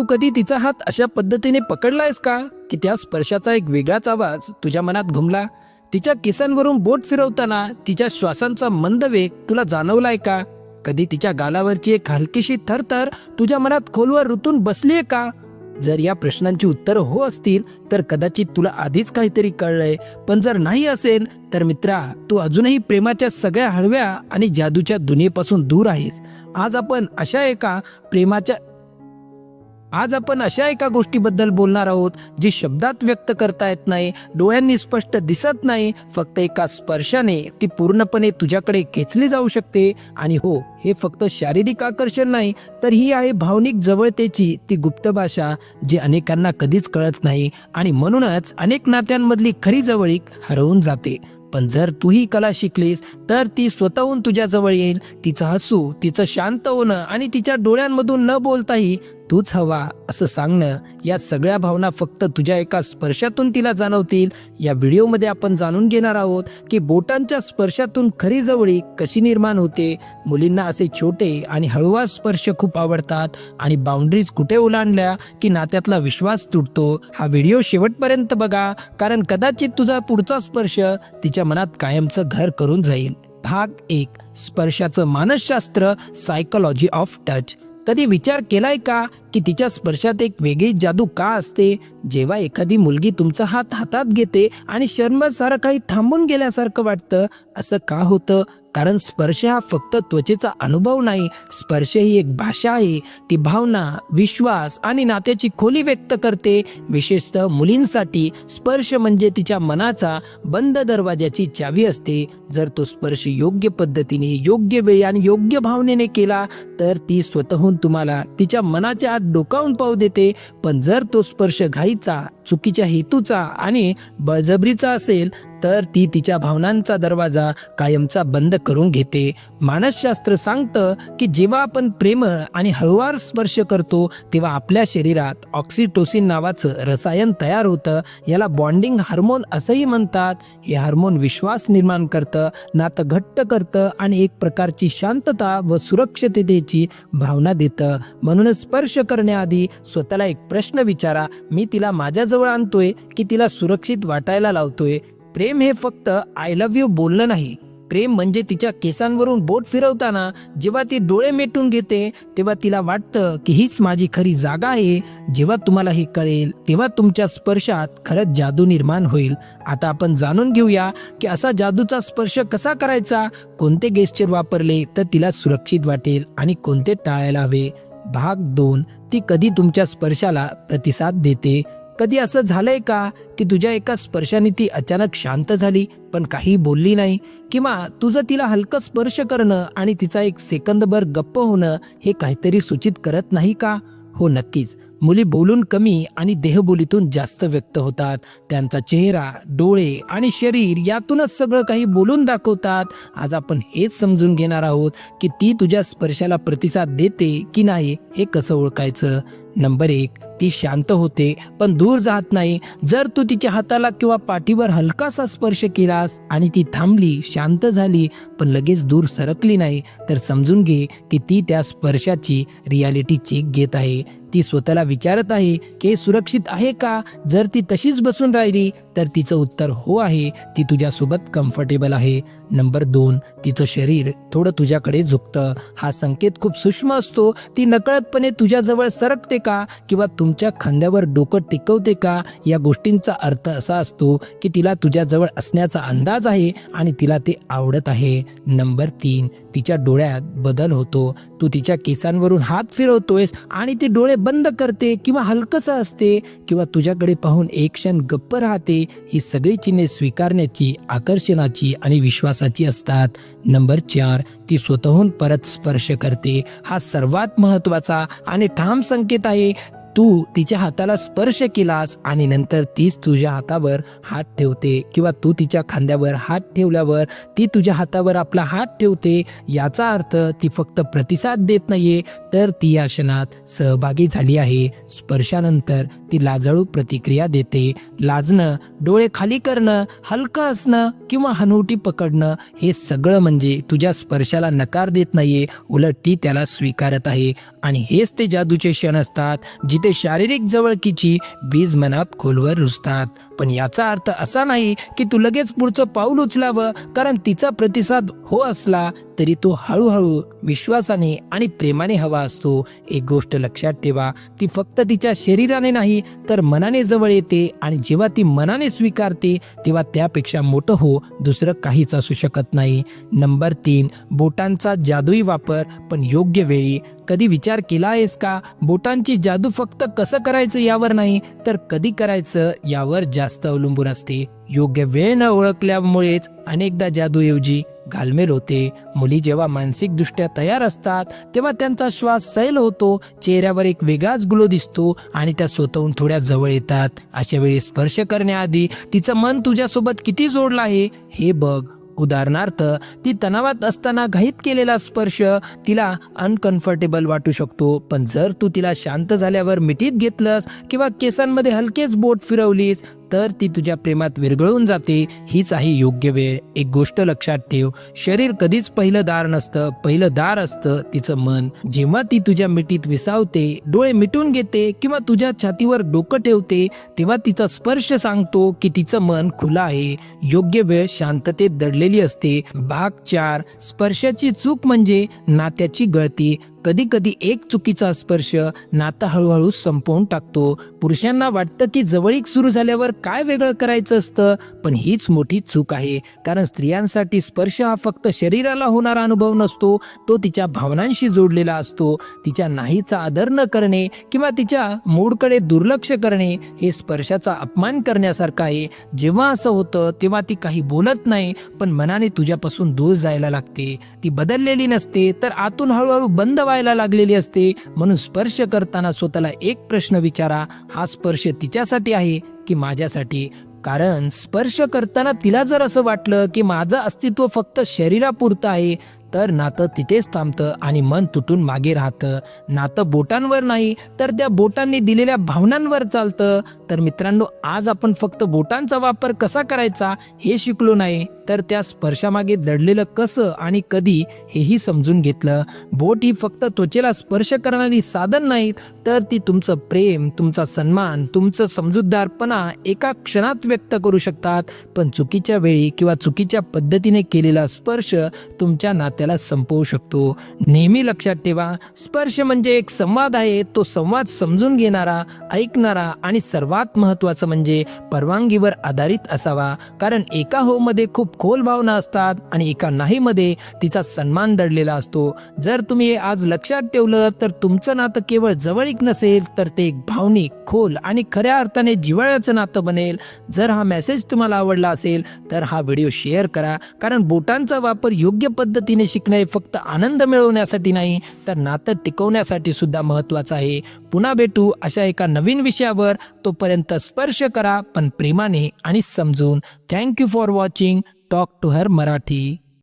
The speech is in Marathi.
तू कधी तिचा हात अशा पद्धतीने पकडलायस का? की त्या स्पर्शाचा एक वेगळाच आवाज तुझ्या मनात घुमला? तिच्या केसांवरून बोट फिरवताना तिच्या श्वासांचा मंद वेग तुला जाणवलाय का? कधी तिच्या गालावरची एक हलकीशी थरथर तुझ्या मनात खोलवर रुतून बसलीये का? जर या प्रश्नांची उत्तरं हो असतील तर कदाचित तुला आधीच काहीतरी कळलंय. पण जर नाही असेल तर मित्रा तू अजूनही प्रेमाच्या सगळ्या हळव्या आणि जादूच्या दुनियेपासून दूर आहेस. आज आपण अशा एका प्रेमाच्या आज आपण अशा एका गोष्टीबद्दल बोलणार आहोत जी शब्दात व्यक्त करता येत नाही डोळ्यांनी स्पष्ट दिसत नाही फक्त एका स्पर्शाने ती पूर्णपणे तुझ्याकडे खेचली जाऊ शकते. आणि हो हे फक्त शारीरिक आकर्षण नाही तर ही आहे भावनिक जवळतेची ती गुप्त भाषा जी अनेकांना कधीच कळत नाही आणि म्हणूनच अनेक नात्यांमधली खरी जवळीक हरवून जाते. पण जर तू ही कला शिकलीस तर ती स्वतःहून तुझ्याजवळ येईल तिचं हसू तिचं शांत होणं आणि तिच्या डोळ्यांमधून न बोलताही तूच हवा असं सांगणं या सगळ्या भावना फक्त तुझ्या एका स्पर्शातून तिला जाणवतील. या व्हिडिओमध्ये आपण जाणून घेणार आहोत की बोटांच्या स्पर्शातून खरी जवळी कशी निर्माण होते. मुलींना असे छोटे आणि हळुवा स्पर्श खूप आवडतात आणि बाउंड्रीज कुठे ओलांडल्या की नात्यातला विश्वास तुटतो हा व्हिडिओ शेवटपर्यंत बघा. कारण कदाचित तुझा पुढचा स्पर्श तिच्या मनात कायमचं घर करून जाईल. भाग एक स्पर्शाचं मानसशास्त्र सायकोलॉजी ऑफ टच कधी विचार केलाय का की तिच्या स्पर्शात एक वेगळी जादू का असते? जेव्हा एखादी मुलगी तुमचा हात हातात घेते आणि शर्मसारं काही थांबून गेल्यासारखं वाटतं असं का होतं? कारण स्पर्श हा फक्त त्वचेचा अनुभव नाही स्पर्श ही एक भाषा आहे. ती भावना विश्वास आणि नात्याची खोली व्यक्त करते. विशेषतः मुलींसाठी स्पर्श म्हणजे तिच्या मनाचा बंद दरवाजाची चावी असते. जर तो स्पर्श योग्य पद्धतीने योग्य वेळी आणि योग्य भावनेने केला तर ती स्वतःहून तुम्हाला तिच्या मनाच्या आत डोकावून पाहू देते. पण जर तो स्पर्श घाईचा चुकीच्या हेतूचा आणि बळजबरीचा असेल तर ती तिच्या भावनांचा दरवाजा कायमचा बंद करून घेते. मानसशास्त्र सांगतं की जेव्हा आपण प्रेमळ आणि हळुवार स्पर्श करतो तेव्हा आपल्या शरीरात ऑक्सिटोसिन नावाचं रसायन तयार होतं. याला बॉन्डिंग हार्मोन असंही म्हणतात. हे हार्मोन विश्वास निर्माण करतं नातं घट्ट करतं आणि एक प्रकारची शांतता व सुरक्षिततेची भावना देतं. म्हणूनच स्पर्श करण्याआधी स्वतःला एक प्रश्न विचारा मी तिला माझ्याजवळ आणतोय की तिला सुरक्षित वाटायला लावतोय. प्रेम हे फक्त आय लव्ह यू बोलणं नाही. प्रेम म्हणजे तिच्या केसांवरून बोट फिरवताना जेव्हा ती डोळे मेटून घेते तेव्हा तिला वाटतं की हीच माझी खरी जागा आहे. जेव्हा तुम्हाला हे कळेल तेव्हा तुमच्या स्पर्शात खरंच जादू निर्माण होईल. आता आपण जाणून घेऊया की असा जादूचा स्पर्श कसा करायचा? कोणते गेस्चर वापरले तर तिला सुरक्षित वाटेल आणि कोणते टाळायला हवे? भाग दोन ती कधी तुमच्या स्पर्शाला प्रतिसाद देते? कधी असं झालंय का की तुझ्या एका स्पर्शाने ती अचानक शांत झाली पण काही बोलली नाही? किंवा तुझं तिला हलकं स्पर्श करणं आणि तिचा एक सेकंदभर गप्प होणं हे काहीतरी सूचित करत नाही का? हो नक्कीच. मुली बोलून कमी आणि देहबोलीतून जास्त व्यक्त होतात. त्यांचा चेहरा डोळे आणि शरीर यातूनच सगळं काही बोलून दाखवतात. आज आपण हेच समजून घेणार आहोत की ती तुझ्या स्पर्शाला प्रतिसाद देते की नाही हे कसं ओळखायचं? नंबर एक ती शांत होते पण दूर जात नाही. जर तू तिच्या हाताला किंवा पाठीवर हलकासा स्पर्श केलास आणि ती थांबली शांत झाली पण लगेच दूर सरकली नाही तर समजून घे की ती त्या स्पर्शाची रियालिटी चेक घेत आहे. ती स्वतःला विचारत आहे की हे सुरक्षित आहे का? जर ती तशीच बसून राहिली तर तिचं उत्तर हो आहे ती तुझ्यासोबत कम्फर्टेबल आहे. नंबर दोन तिचं शरीर थोडं तुझ्याकडे झुकतं. हा संकेत खूप सूक्ष्म असतो. ती नकळतपणे तुझ्याजवळ सरकते का? किंवा तुमच्या खांद्यावर डोकं टिकवते का? या गोष्टींचा अर्थ असा असतो की तिला तुझ्याजवळ असण्याचा अंदाज आहे आणि तिला ते आवडत आहे. नंबर तीन तिच्या डोळ्यात बदल होतो. तू तिच्या केसांवरून हात फिरवतोयस आणि ती डोळे बंद करते किंवा हलकसं असते किंवा तुझ्याकडे पाहून एक क्षण गप्प राहते ही सगळी चिन्हे स्वीकारण्याची आकर्षणाची आणि विश्वासाची असतात. नंबर चार ती स्वतःहून परत स्पर्श करते. हा सर्वात महत्त्वाचा आणि ठाम संकेत आहे. तू तिच्या हाताला स्पर्श केलास आणि नंतर तीच तुझ्या हातावर हात ठेवते किंवा तू तिच्या खांद्यावर हात ठेवल्यावर ती तुझ्या हातावर आपला हात ठेवते याचा अर्थ ती फक्त प्रतिसाद देत नाहीये तर ती या क्षणात सहभागी झाली आहे. स्पर्शानंतर ती लाजाळू प्रतिक्रिया देते. लाजणं डोळे खाली करणं हलकं असणं किंवा हनुवटी पकडणं हे सगळं म्हणजे तुझ्या स्पर्शाला नकार देत नाहीये उलट ती त्याला स्वीकारत आहे. आणि हेच ते जादूचे क्षण असतात जिथे शारीरिक जवळकीची बीज मनात खोलवर रुजतात. पण याचा अर्थ असा नाही की तू लगेच पुढचं पाऊल उचलावं कारण तिचा प्रतिसाद हो असला तरी तो हळूहळू विश्वासाने आणि प्रेमाने हवा असतो. एक गोष्ट लक्षात ठेवा ती फक्त तिच्या शरीराने नाही तर मनाने जवळ येते आणि जेव्हा ती मनाने स्वीकारते तेव्हा त्यापेक्षा मोठं हो दुसरं काहीच असू शकत नाही. नंबर तीन बोटांचा जादूई वापर पण योग्य वेळी. कधी विचार केला आहेस का? बोटांची जादू फक्त कसं करायचं यावर नाही तर कधी करायचं यावर जास्त अवलंबून असते. योग्य वेळ न ओळखल्यामुळेच अनेकदा जादूऐवजी घालमेल होते. मुली जेव्हा मानसिकदृष्ट्या तयार असतात तेव्हा त्यांचा श्वास सैल होतो चेहऱ्यावर एक वेगळाच ग्लो दिसतो आणि त्या स्वतःहून थोड्या जवळ येतात. अशा वेळी स्पर्श करण्याआधी तिचं मन तुझ्यासोबत किती जोडलं आहे हे बघ. उदाहरणार्थ ती तणावात असताना घाईत केलेला स्पर्श तिला अनकम्फर्टेबल वाटू शकतो. पण जर तू तिला शांत झाल्यावर मिठीत घेतलंस किंवा केसांमध्ये हलकेच बोट फिरवलीस तर ती तुझ्या प्रेमात विरघळून जाते. हीच आहे योग्य वेळ. एक गोष्ट लक्षात ठेव. शरीर कधीच पहिलं दार नसतं. पहिलं दार असतं तिचं मन. जेव्हा ती तुझ्या मिठीत विसावते डोळे मिटून घेते किंवा तुझ्या छातीवर डोकं ठेवते तेव्हा तिचा स्पर्श सांगतो की तिचं मन खुलं आहे. योग्य वेळ शांततेत दडलेली असते. भाग चार. स्पर्शाची चूक म्हणजे नात्याची गळती. कधी कधी एक चुकीचा स्पर्श नातं हळूहळू संपवून टाकतो. पुरुषांना वाटतं की जवळीक सुरू झाल्यावर काय वेगळं करायचं असतं पण हीच मोठी चूक आहे. कारण स्त्रियांसाठी स्पर्श हा फक्त शरीराला होणारा अनुभव नसतो तो तिच्या भावनांशी जोडलेला असतो. तिच्या नाहीचा आदर न करणे किंवा तिच्या मूडकडे दुर्लक्ष करणे हे स्पर्शाचा अपमान करण्यासारखं आहे. जेव्हा असं होतं तेव्हा ती काही बोलत नाही पण मनाने तुझ्यापासून दूर जायला लागते. ती बदललेली नसते तर आतून हळूहळू बंद व्हायला लागलेली असते. म्हणून स्पर्श करताना स्वतःला एक प्रश्न विचारा. हा स्पर्श तिच्यासाठी आहे की माझ्यासाठी? कारण स्पर्श करताना तिला जर असं वाटलं की माझं अस्तित्व फक्त शरीरापुरतं आहे तर नातं तिथेच थांबतं आणि मन तुटून मागे राहतं. नातं बोटांवर नाही तर त्या बोटांनी दिलेल्या भावनांवर चालतं. तर मित्रांनो आज आपण फक्त बोटांचा वापर कसा करायचा हे शिकलो नाही. तर त्या स्पर्शामागे दडलेलं कसं आणि कधी हेही समजून घेतलं. बोट ही फक्त त्वचेला स्पर्श करणारी साधन नाहीत तर ती तुमचं प्रेम तुमचा सन्मान तुमचं समजूतदारपणा एका क्षणात व्यक्त करू शकतात. पण चुकीच्या वेळी किंवा चुकीच्या पद्धतीने केलेला स्पर्श तुमच्या नात्याला संपवू शकतो. नेहमी लक्षात ठेवा स्पर्श म्हणजे एक संवाद आहे तो संवाद समजून घेणारा ऐकणारा आणि सर्वात महत्त्वाचं म्हणजे परवानगीवर आधारित असावा. कारण एका हो मध्ये खूप खोल भावना असतात आणि एका नाहीमध्ये तिचा सन्मान दडलेला असतो. जर तुम्ही हे आज लक्षात ठेवलं तर तुमचं नातं केवळ जवळीक नसेल तर ते एक भावनिक खोल आणि खऱ्या अर्थाने जिव्हाळ्याचं नातं बनेल. जर हा मेसेज तुम्हाला आवडला असेल तर हा व्हिडिओ शेअर करा. कारण बोटांचा वापर योग्य पद्धतीने शिकणे हे फक्त आनंद मिळवण्यासाठी नाही तर नातं टिकवण्यासाठी सुद्धा महत्त्वाचं आहे. पुन्हा भेटू अशा एका नवीन विषयावर. तोपर्यंत स्पर्श करा पण प्रेमाने आणि समजून. Thank you for watching. Talk to her Marathi.